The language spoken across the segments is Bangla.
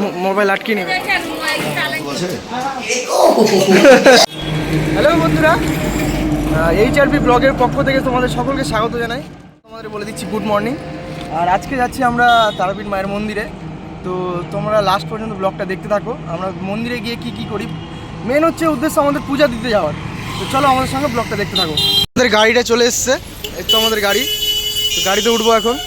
মো- মোবাইল আটকে নেবে। হ্যালো বন্ধুরা এইচআরপি ব্লগের পক্ষ থেকে তোমাদের সকলকে স্বাগত জানাই। তোমাদের বলে দিচ্ছি গুড মর্নিং আর আজকে যাচ্ছি আমরা তারাপীঠ মায়ের মন্দিরে। তো তোমরা লাস্ট পর্যন্ত ব্লগটা দেখতে থাকো। আমরা মন্দিরে গিয়ে কি কি করি? মেন হচ্ছে উদ্দেশ্য আমাদের পূজা দিতে যাওয়ার। তো চলো আমাদের সঙ্গে ব্লগটা দেখতে থাকো। আমাদের গাড়িটা চলে এসছে। এই তো আমাদের গাড়ি। তো গাড়িতে উঠবো এখন।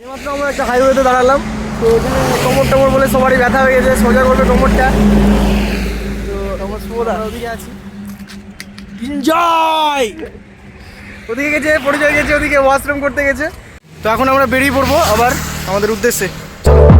এইমাত্র আমরা একটা হাইওয়েতে দাঁড়ালাম। তো ওখানে কোমর টোমর বলে সবারই ব্যথা হয়ে গেছে, সোজা করবে কোমরটা তো আমার শুভদা ওদিকে আছি। এনজয় ওদিকে গেছে, পরিচয় গেছে, ওদিকে ওয়াশরুম করতে গেছে। তো এখন আমরা বেরিয়ে পড়ব আবার আমাদের উদ্দেশ্যে। জয়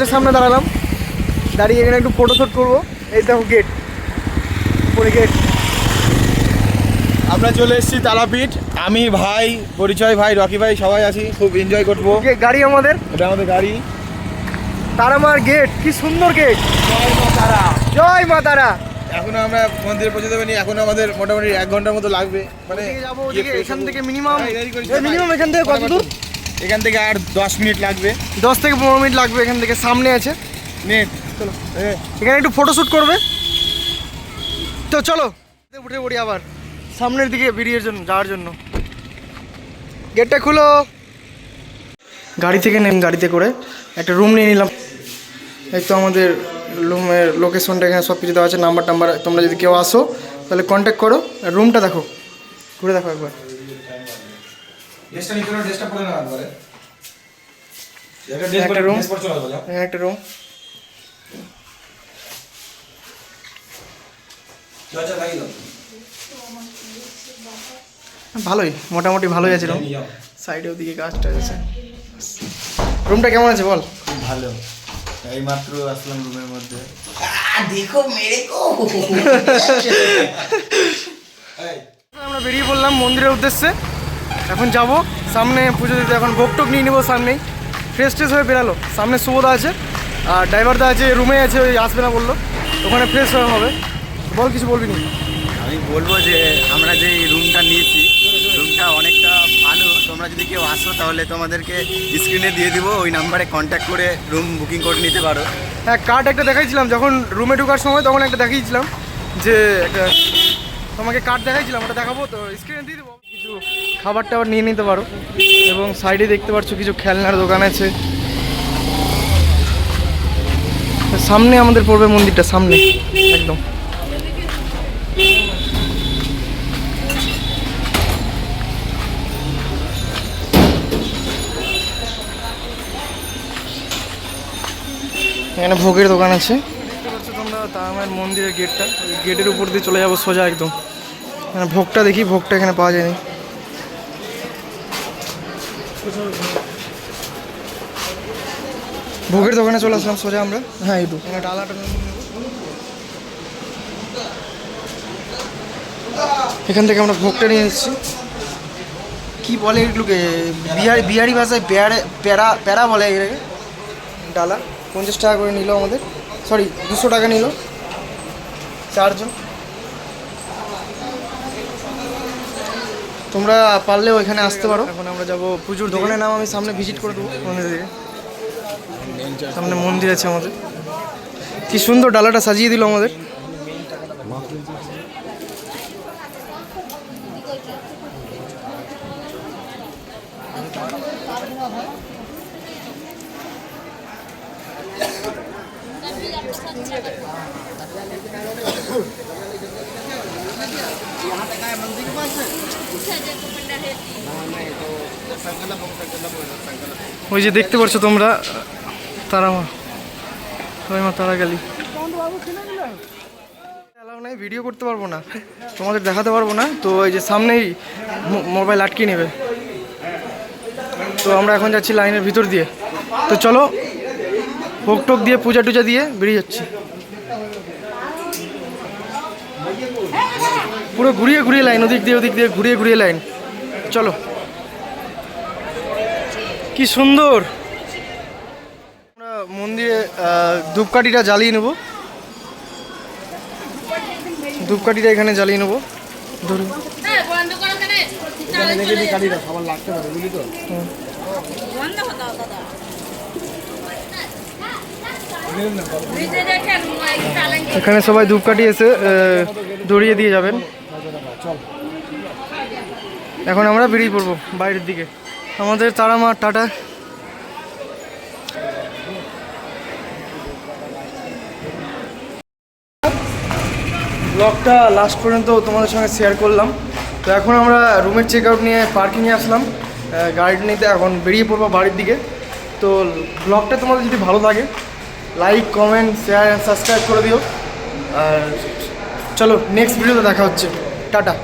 গেটের সামনে দাঁড়ালাম। দাঁড়িয়ে এখানে একটু ফটো শ্যুট করব। এই দেখো গেট উপরে গেট আমরা চলে এসেছি তারাপীঠ। আমি ভাই পরিচয় ভাই রকি ভাই সবাই আছি। খুব এনজয় করব। গাড়ি আমাদের। এটা আমাদের গাড়ি। তারামার গেট কি সুন্দর গেট জয় মা তারা। এখনও আমরা মন্দিরে পৌঁছে দেবেনি এখনও আমাদের মোটামুটি এক ঘণ্টার মতো লাগবে। মানে যাব এখান থেকে মিনিমাম। মিনিমাম এখান থেকে কত দূর? এখান থেকে আর দশ মিনিট লাগবে। দশ থেকে পনেরো মিনিট লাগবে এখান থেকে সামনে আছে। নেট। চলো এখানে একটু ফটো শ্যুট করবে। তো চলো উঠে পড়ি আবার। সামনের দিকে বেরিয়ে জন্য যাওয়ার জন্য। গেটটা খুলো। গাড়ি থেকে নেন গাড়িতে করে একটা রুম নিয়ে নিলাম। এই তো আমাদের রুমের লোকেশনটা এখানে সব কিছু দেওয়া আছে নাম্বার টাম্বার। তোমরা যদি কেউ আসো তাহলে কন্ট্যাক্ট করো। আর রুমটা দেখো। ঘুরে দেখো একবার। ড্রেসটা নিতে ড্রেসটা পরে নেওয়া একবারে। একটা যাও। এখানে একটা রুম। ভালোই মোটামুটি ভালোই আছে রুম যাও। সাইডে ওদিকে গাছটা আছে। রুমটা কেমন আছে বল? ভালো। এই মাত্র আসলাম রুমের মধ্যে। এই, আমরা বেরিয়ে পড়লাম মন্দিরের উদ্দেশ্যে। এখন যাব। সামনে পুজো দিতে এখন ভোগ টোক নিয়ে নেব সামনেই। ফ্রেশ ট্রেশ হয়ে বেরালো। সামনে সুবোধা আছে আর ড্রাইভারদা আছে রুমে আছে ওই আসবে না বলল। ওখানে ফ্রেশ হয়ে হবে। বল কিছু বলবি নি? আমি বলব যে আমরা যে রুমটা নিয়েছি রুমটা অনেকটা ভালো। তোমরা যদি কেউ আসো তাহলে তোমাদেরকে স্ক্রিনে দিয়ে দিব। ওই নাম্বারে কন্ট্যাক্ট করে রুম বুকিং করে নিতে পারো। হ্যাঁ কার্ড একটা দেখাইছিলাম। যখন রুমে ঢোকার সময় তখন একটা দেখিয়েছিলাম যে একটা তোমাকে কার্ড দেখাইছিলাম ওটা দেখাবো তো স্ক্রিনে দিয়ে দেবো। কিছু খাবার টাবার নিয়ে নিতে পারো। এবং সাইডে দেখতে পাচ্ছ কিছু খেলনার দোকান আছে। সামনে আমাদের পড়বে মন্দিরটা সামনে একদম। এখানে ভোগের দোকান আছে। তোমরা তারামায়ের মন্দিরের গেটটা। গেটের উপর দিয়ে চলে যাব সোজা একদম। ভোগটা দেখি ভোগটা এখানে পাওয়া যায়নি। ভোগের দোকানে চলে আসলাম সোজা আমরা। হ্যাঁ একটু এখানে ডালাটা এখান থেকে আমরা ভোগটা নিয়ে এসেছি। কি বলে এগুলোকে? বিহারি বিহারি ভাষায় প্যারে প্যারা প্যারা বলে এটাকে। ডালা। পঞ্চাশ টাকা করে নিল আমাদের। সরি দুশো টাকা নিল। চারজন। তোমরা পারলে ওইখানে আসতে পারো এখন আমরা যাব পুজোর দোকানের নাম আমি সামনে ভিজিট করে দেবো মন্দিরে দিকে সামনে মন্দির আছে আমাদের কি সুন্দর ডালাটা সাজিয়ে দিল আমাদের अच्छा जगह पंडा है ওই যে দেখতে পাচ্ছ তোমরা তারা মা সবাই মা তারা গেলি অ্যালাউ নাই ভিডিও করতে পারবো না তোমাদের দেখাতে পারবো না তো এই যে সামনেই মো- মোবাইল আটকে নেবে তো আমরা এখন যাচ্ছি লাইনের ভিতর দিয়ে তো চলো ভোগ টোক দিয়ে পূজা টুজা দিয়ে বেরিয়ে যাচ্ছি পুরো ঘুরিয়ে ঘুরিয়ে লাইন ওদিক দিয়ে ওদিক দিয়ে ঘুরিয়ে ঘুরিয়ে লাইন। চলো। কি সুন্দর। আমরা মন্দিরে ধূপকাঠিটা জ্বালিয়ে নেব। ধূপকাঠিটা এখানে জ্বালিয়ে নেব। ধরুন হ্যাঁ এখানে সবাই ধূপকাঠি এসে দড়িয়ে দিয়ে যাবেন। এখন আমরা বেরিয়ে পড়ব বাইরের দিকে। আমাদের তারামা টাটা। ব্লগটা লাস্ট পর্যন্ত তোমাদের সঙ্গে শেয়ার করলাম। তো এখন আমরা রুমের চেক আউট নিয়ে পার্কিংয়ে আসলাম। গাড়ি নিতে এখন বেরিয়ে পড়ব বাড়ির দিকে। তো ব্লগটা তোমাদের যদি ভালো লাগে like comment share and subscribe করে দিও। আর চলো নেক্সট ভিডিওতে দেখা হচ্ছে। টাটা।